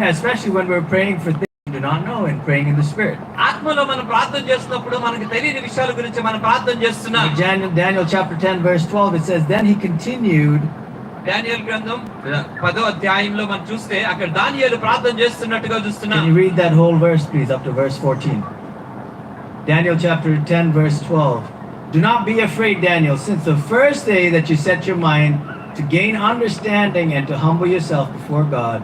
And especially when we're praying for things we do not know and praying in the Spirit. ఆత్మలో మనం ప్రార్థన చేస్తున్నప్పుడు మనకు తెలియని విషయాల గురించి మనం ప్రార్థన చేస్తున్నాం In Daniel, Daniel chapter 10, verse 12, it says, Then he continued, Daniel గ్రంథం పదో అధ్యాయంలో మనం చూస్తే అక్కడ దానియేలు ప్రార్థన చేస్తున్నట్టుగా చూస్తున్నాం Can you read that whole verse, please, up to verse 14? Daniel chapter 10, verse 12. Do not be afraid, Daniel, since the first day that you set your mind to gain understanding and to humble yourself before God,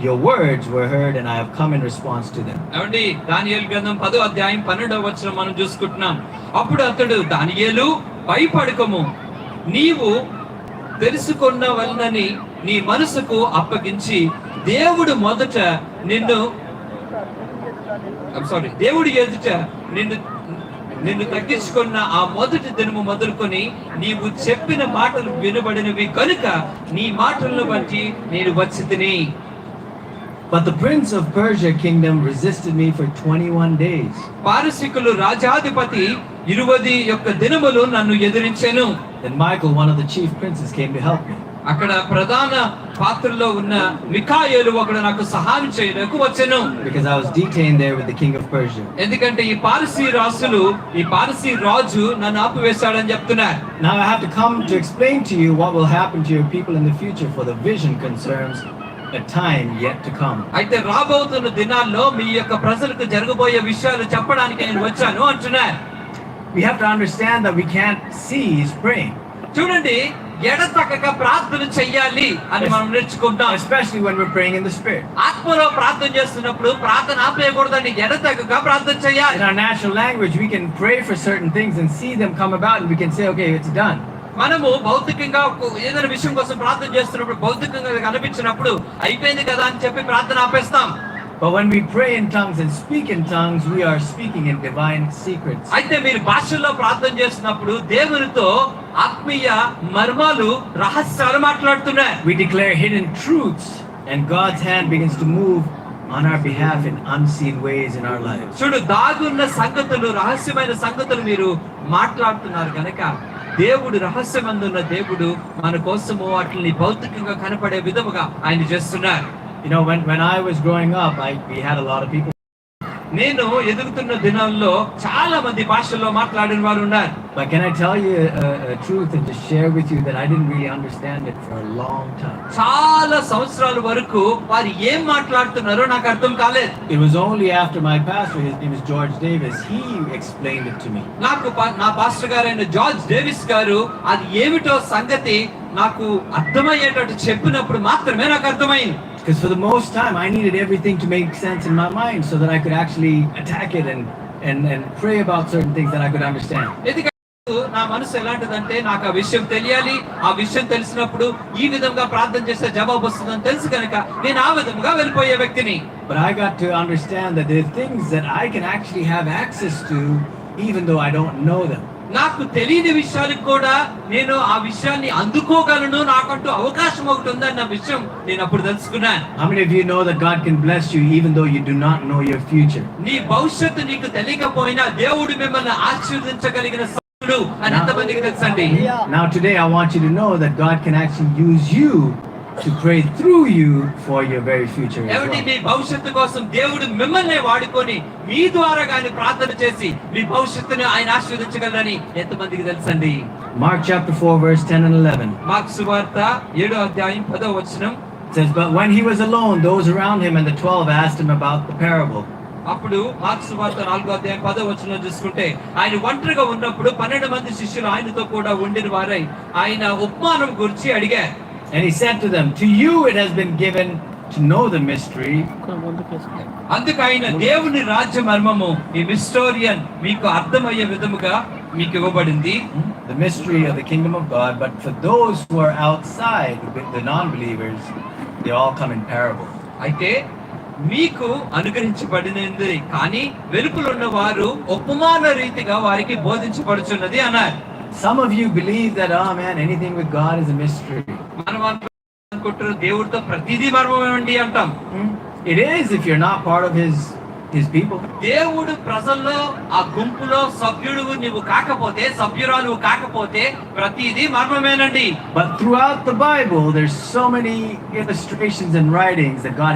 your words were heard, and I have come in response to them. ఏమండి? దానియేలు గ్రంథం 10వ అధ్యాయం పన్నెండవ వచనం మనం చూసుకుంటున్నాం. అప్పుడు అతడు దానియేలు భయపడకము. నీవు తెలుసుకున్న వలనని నీ మనసుకు అప్పగించి దేవుడు మొదట నిన్ను సారీ దేవుడు ఎదుట నిన్ను నిన్ను తగ్గించుకున్న ఆ మొదటి దినము మొదలుకొని నీవు చెప్పిన మాటలు వినబడినవి కనుక నీ మాటలను బట్టి నేను వచ్చి తిని But the prince of Persia kingdom resisted me for 21 days. పారసికులు రాజాధిపతి ఇరువది యొక్క దినములు నన్ను ఎదిరించెను Then Michael, one of the chief princes, came to help me. అక్కడ ప్రధాన పాత్రలో ఉన్న మికాయేలు ఒకడు నాకు సహాయం చేయడానికి వచ్చెను Because I was detained there with the king of Persia. ఎందుకంటే ఈ పారసీ రాసులు ఈ పారసీ రాజు నన్ను ఆపివేశాడని చెప్తున్నారు Now I have to come to explain to you what will happen to your people in the future, for the vision concerns a time yet to come. అయితే రాబోతున్న దినాల్లో మీ యొక్క ప్రజలకు జరగబోయే విషయాలు చెప్పడానికి నేను వచ్చాను అంటున్నారు We have to understand that we can't cease praying, చూడండి ఎడతెగక ప్రార్థన చెయ్యాలి అని మనం నేర్చుకుంటాం especially when we're praying in the Spirit. ఆత్మలో ప్రార్థన చేస్తున్నప్పుడు ప్రార్థన ఆపేయకూడదండి ఎడతెగక ప్రార్థన చేయాలి In our natural language, we can pray for certain things and see them come about, and we can say, okay, it's done. మనము భౌతికంగా ఏదైనా విషయం కోసం ప్రార్థన చేస్తున్నప్పుడు భౌతికంగా కనిపించినప్పుడు అయిపోయింది కదా అని చెప్పి ప్రార్థన ఆపేస్తాం But when we pray in tongues and speak in tongues, we are speaking in divine secrets. అయితే మీరు భాషల్లో ప్రార్థన చేస్తున్నప్పుడు దేవునితో ఆత్మీయ మర్మాలు రహస్యాలు మాట్లాడుతున్నారు We declare hidden truths, and God's hand begins to move on our behalf in unseen ways in our lives. చూడు దాగున్న సంగతులు రహస్యమైన సంగతులు మీరు మాట్లాడుతున్నారు కనుక దేవుడు రహస్యమందున్న దేవుడు మన కోసము వాటిని భౌతికంగా కనపడే విధముగా ఆయన చేస్తున్నారు. గ్రోయింగ్ అప్ ఐ వి నేను ఎదుగుతున్న దినాల్లో చాలా మంది భాషల్లో మాట్లాడిన వారు ఉన్నారు. But can I truth share with you I did really understand it for long time చాలా సంవత్సరాల వరకు వారు ఏం మాట్లాడుతున్నారో నాకు అర్థం కాలేదు. It was only after my pastor his George Davis he explained it to me నాకు నా పాస్టర్ గారైన జార్జ్ డేవిస్ గారు అది ఏమిటో సంగతి నాకు అర్థమయ్యేటట్టు చెప్పినప్పుడు మాత్రమే నాకు అర్థమైంది. Because for the most time, I needed everything to make sense in my mind so that I could actually attack it and, and, and pray about certain things that I could understand. నా మనసు ఎలాంటిదంటే నాకు ఆ విషయం తెలియాలి ఆ విషయం తెలిసినప్పుడు ఈ విధంగా ప్రార్థన చేస్తే జవాబు వస్తుందని తెలుసు కనుక నేను ఆ విధంగా వెళ్ళిపోయే వ్యక్తిని But I got to understand that there are things that I can actually have access to even though I don't know them. నాకు తెలియని విషయాలకు కూడా నేను ఆ విషయాన్ని అందుకోగలను నాకంటూ అవకాశం ఒకటి ఉందన్న విషయం నేను అప్పుడు తెలుసుకున్నాను How many of you know that God can bless you even though you do not know your future? నీ భవిష్యత్తు నీకు తెలియకపోయినా దేవుడు మిమ్మల్ని ఆశీర్వదించగలిగిన సమయుడు అని ఎంతమందికి తెలుసండి Now, today, I want you to know that God can actually use you to pray through you for your very future. well. మీ భవిష్యత్తు కోసం దేవుడు మిమ్మల్ని వాడుకొని మీ ద్వారా గాని ప్రార్థన చేసి మీ భవిష్యత్తును ఆయన ఆశీర్వదించగలరని ఎంతమందికి తెలుసండి Mark chapter 4, verse 10 and 11. Mark's వార్త ఏడో అధ్యాయం పదో వచనం It says, But when he was alone, those around him and the twelve asked him about the parable. అప్పుడు మార్క్స్ వార్త నాలుగో అధ్యాయం పదో వచనం చూసుకుంటే ఆయన ఒంటరిగా ఉన్నప్పుడు పన్నెండు మంది శిష్యులు ఆయనతో కూడా ఉండిన వారై ఆయన ఉపమానం గురించి అడిగారు And he said to them, To you it has been given to know the mystery, అందుకు ఆయన దేవుని రాజ్య మర్మము ఈ మిస్టోరియన్ మీకు అర్థమయ్యే విధముగా మీకు ఇవ్వబడింది the mystery of the kingdom of God. But for those who are outside, the- the non believers, they all come in parable. అయితే మీకు అనుగ్రహించబడినది కానీ వెలుపులున్న వారు ఉపమాన రీతిగా వారికి బోధించబడుచున్నది అన్నారు Some of you believe that, oh man, anything with God is a mystery. దేవుడితో ప్రతిదీ మర్మమేమండి అంటాం? ఇట్ ఇఫ్ యు దేవుడు ప్రజల్లో ఆ గుంపులో సభ్యుడు నువ్వు కాకపోతే సభ్యురాలు కాకపోతే ప్రతిదీ మర్మమేనండి. But through of the Bible there so many instructions and writings God